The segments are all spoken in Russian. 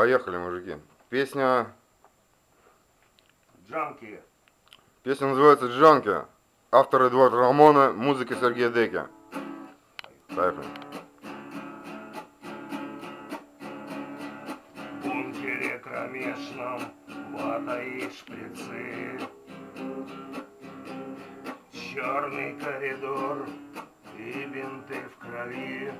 Поехали, мужики. Песня... Джанки. Песня называется «Джанки». Автор Эдуард Рамона, музыка Сергея Деки. Поехали. В бункере кромешном вата и шприцы. Черный коридор и бинты в крови.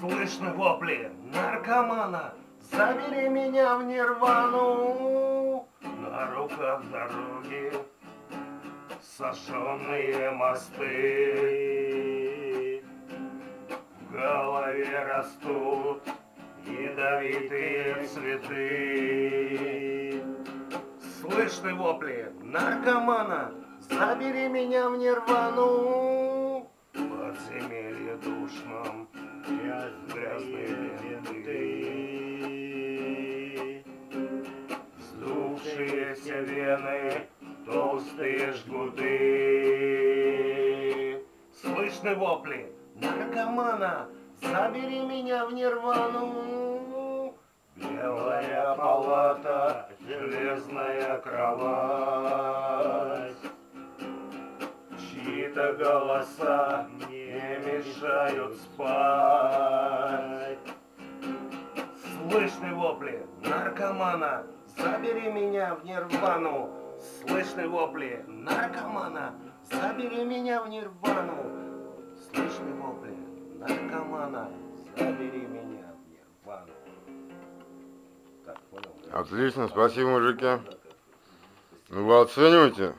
Слышны вопли наркомана, забери меня в нирвану. На руках дороги сожженные мосты. В голове растут ядовитые цветы. Слышны вопли наркомана, забери меня в нирвану. Вздувшиеся вены, толстые жгуты. Слышны вопли наркомана, забери меня в нирвану. Белая палата, железная кровать. Чьи-то голоса не мешают спать. Слышны вопли наркомана, забери меня в нирвану. Слышны вопли наркомана, забери меня в нирвану. Слышны вопли наркомана, забери меня в нирвану. Так, понял? Отлично, спасибо, мужики. Ну вы оцениваете?